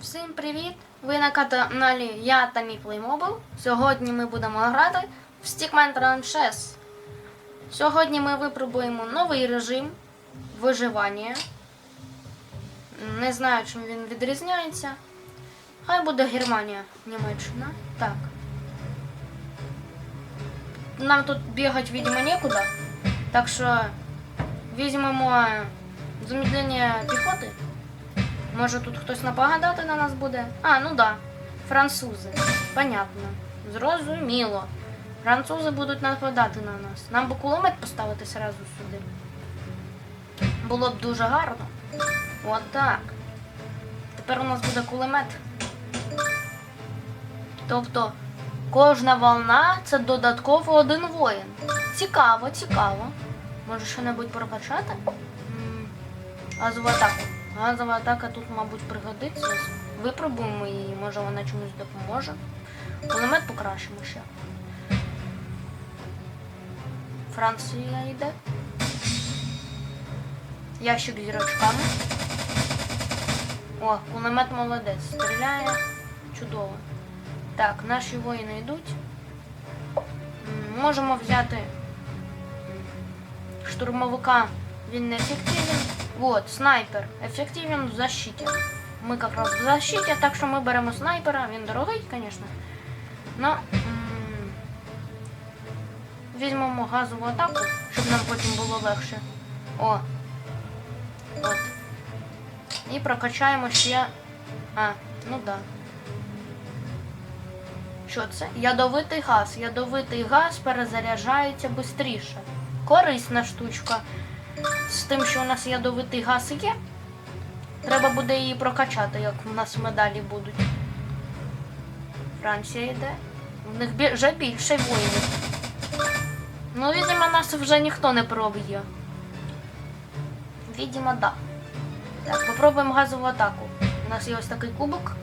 Всім привіт! Ви на каналі Я та мій Playmobil. Сьогодні ми будемо грати в Stickman Run 6. Сьогодні ми випробуємо новий режим виживання. Не знаю, чим він відрізняється. Хай буде Германія, Німеччина. Так. Нам тут бігати, видимо, нікуди. Так що візьмемо замедлення піхоти. Може тут хтось нападати на нас буде? А, ну да. Французи. Понятно. Зрозуміло. Французи будуть нападати на нас. Нам би кулемет поставити сразу сюди. Було б дуже гарно. От так. Тепер у нас буде кулемет. Тобто кожна волна це додатково один воїн. Цікаво, цікаво. Може що-небудь прокачати? М, Газову атаку. Газова атака тут, мабуть, пригодиться. Випробуємо її, може вона чомусь допоможе. Кулемет покращимо ще. Франція йде. Ящик з зірочками. О, кулемет молодець. Стріляє. Чудово. Так, наші воїни йдуть. Можемо взяти штурмовика. Він не. Вот, снайпер. Ефективен в защиті. Ми якраз в защиті, так що ми беремо снайпера. Він дорогий, звісно. Но візьмемо газову атаку, щоб нам потім було легше. О. От. І прокачаємо ще. А, ну да. Що це? Ядовитий газ. Ядовитий газ перезаряджається швидше. Корисна штучка. З тим, що у нас ядовитий газ є. Треба буде її прокачати, як у нас медалі будуть. Франція йде. В них вже більше воїнів. Ну, видимо, нас вже ніхто не проб'є. Видимо, да. Так, попробуємо газову атаку. У нас є ось такий кубок.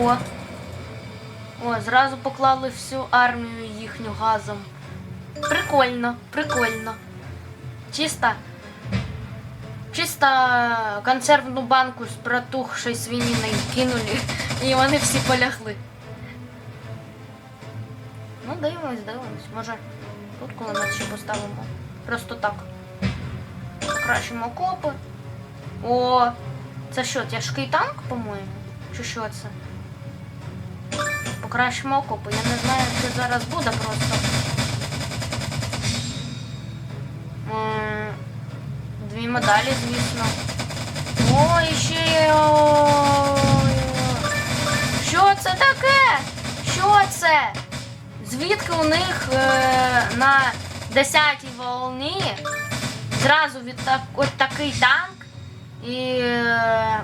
О. О, зразу поклали всю армію їхню газом. Прикольно, прикольно. Чисто. Чисто консервну банку з протухшою свининою кинули, і вони всі полягли. Ну, дивимось, дивимось. Може, тут кулемет ще поставимо. Просто так. Покращимо окопи. О, це що, тяжкий танк, по-моєму? Чи що це? Покращимо окопи. Я не знаю, що зараз буде просто. Дві медалі, звісно. О, і ще. Що це таке? Що це? Звідки у них е, на 10-й волні зразу від так, от такий танк і е,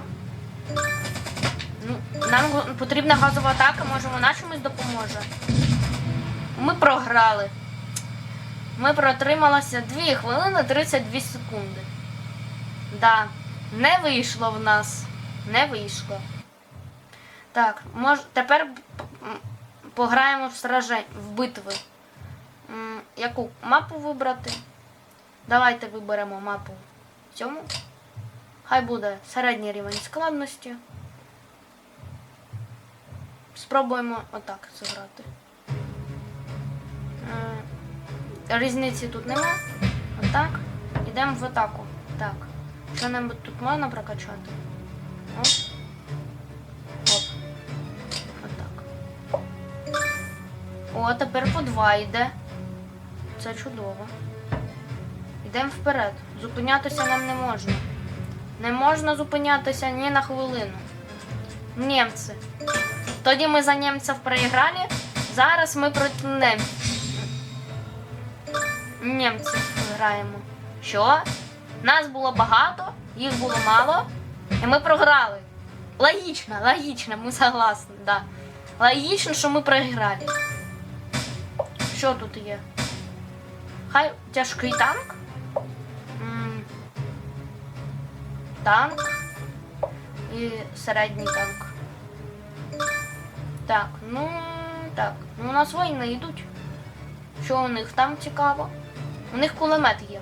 ну, нам потрібна газова атака, може вона чомусь допоможе. Ми програли. Ми протрималися 2 хвилини 32 секунди. Да, не вийшло в нас. Не вийшло. Так, мож, тепер пограємо в сражень, в битви. М, Яку мапу вибрати? Давайте виберемо мапу цьому. Хай буде середній рівень складності. Спробуємо отак зіграти. Е, Різниці тут нема. Отак. Йдемо в атаку. Так. Що нам тут можна прокачати? Оп. Оп. Отак. О, тепер по два йде. Це чудово. Йдемо вперед. Зупинятися нам не можна. Не можна зупинятися ні на хвилину. Німці. Тоді ми за німців проіграли. Зараз ми проти немців. Німців граємо. Що? Нас було багато, їх було мало, і ми програли. Логічно, логічно, ми согласні, да. Логічно, що ми програли. Що тут є? Хай тяжкий танк. Танк. І середній танк. Так, ну так. Ну у нас воїни йдуть. Що у них там цікаво? У них кулемет є.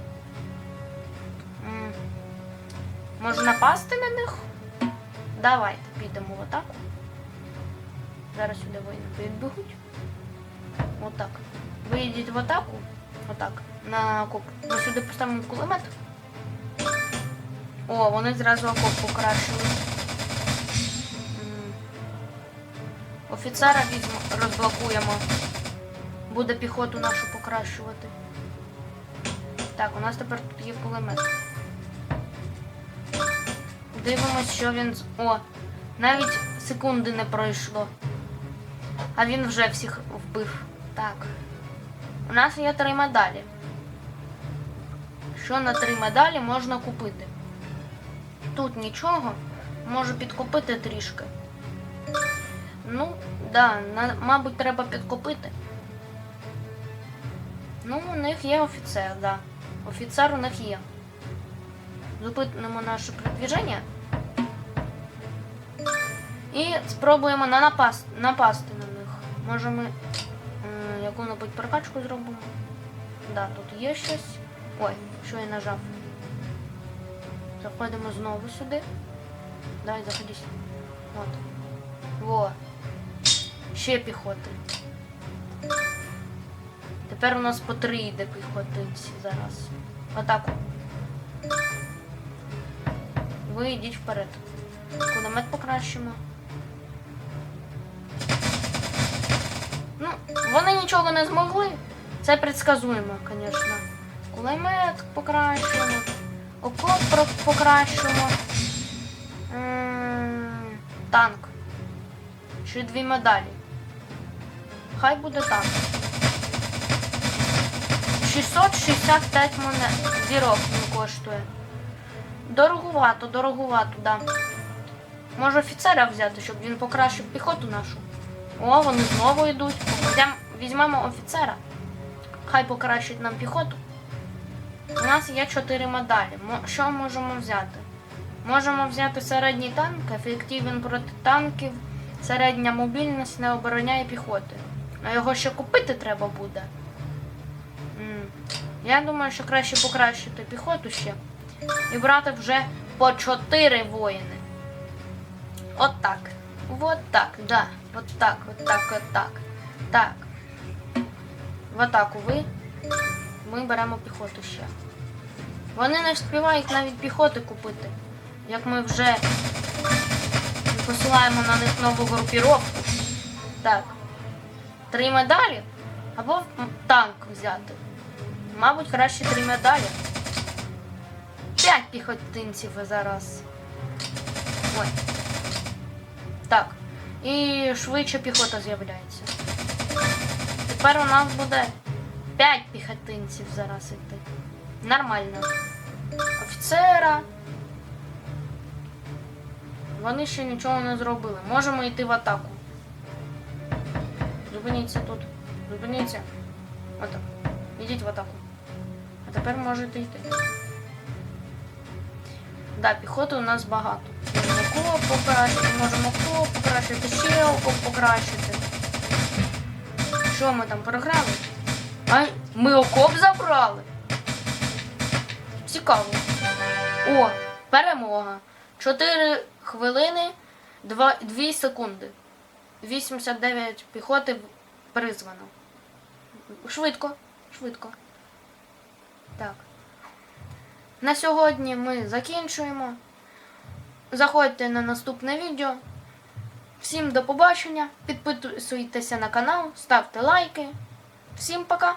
Може напасти на них? Давайте підемо в атаку. Зараз сюди воїни підбігуть. Отак. Вийдіть в атаку. Отак. На окоп. Ми сюди поставимо кулемет. О, вони зразу окоп покращили. Офіцера візьмо, розблокуємо. Буде піхоту нашу покращувати. Так, у нас тепер тут є кулемет. Дивимось, що він. з- О, навіть секунди не пройшло. А він вже всіх вбив. Так. У нас є три медалі. Що на три медалі можна купити? Тут нічого. Можу підкупити трішки. Ну, да, на, мабуть, треба підкупити. Ну, у них є офіцер, да. Офіцер у них є. Зупинимо наше продвіження. І спробуємо на напаст, напасти на них. Може ми м, яку-небудь прокачку зробимо. Да, тут є щось. Ой, що я нажав. Заходимо знову сюди. Давай, заходи. От. Во. Ще піхоти. Тепер у нас по три йде піхотинці зараз. Атаку. Ви йдіть вперед. Кулемет покращимо. Ну, вони нічого не змогли. Це предсказуємо, звісно. Кулемет покращимо. Окоп покращимо. Танк. Ще дві медалі. Хай буде танк. 665 монет. Зірок він коштує. Дорогувато, дорогувато, да. Може офіцера взяти, щоб він покращив піхоту нашу. О, вони знову йдуть. Візьмемо, офіцера. Хай покращить нам піхоту. У нас є 4 медалі. Що можемо взяти? Можемо взяти середній танк, ефективен проти танків, середня мобільність не обороняє піхоти. А його ще купити треба буде. Я думаю, що краще покращити піхоту ще і брати вже по 4 воїни. От так. Вот так, да. Вот так, вот так, вот так. Так. В атаку ви. Ми беремо піхоту ще. Вони не встигають навіть піхоти купити. Як ми вже посилаємо на них нову групіровку. Так. Три медалі або танк взяти. Мабуть, краще три медалі. П'ять піхотинців зараз. Ой. Так. І швидше піхота з'являється. Тепер у нас буде 5 піхотинців зараз йти. Нормально. Офіцера. Вони ще нічого не зробили. Можемо йти в атаку. Зупиніться тут. Зупиніться. Отак. Ідіть в атаку. А тепер можете йти. Да, піхоти у нас багато. Окоп покращити, можемо окоп покращити, ще окоп покращити. Що ми там програли? А ми окоп забрали. Цікаво. О, перемога. 4 хвилини 2, 2 секунди. 89 піхоти призвано. Швидко, швидко. Так. На сьогодні ми закінчуємо. Заходьте на наступне відео. Всім до побачення. Підписуйтеся на канал, ставте лайки. Всім пока!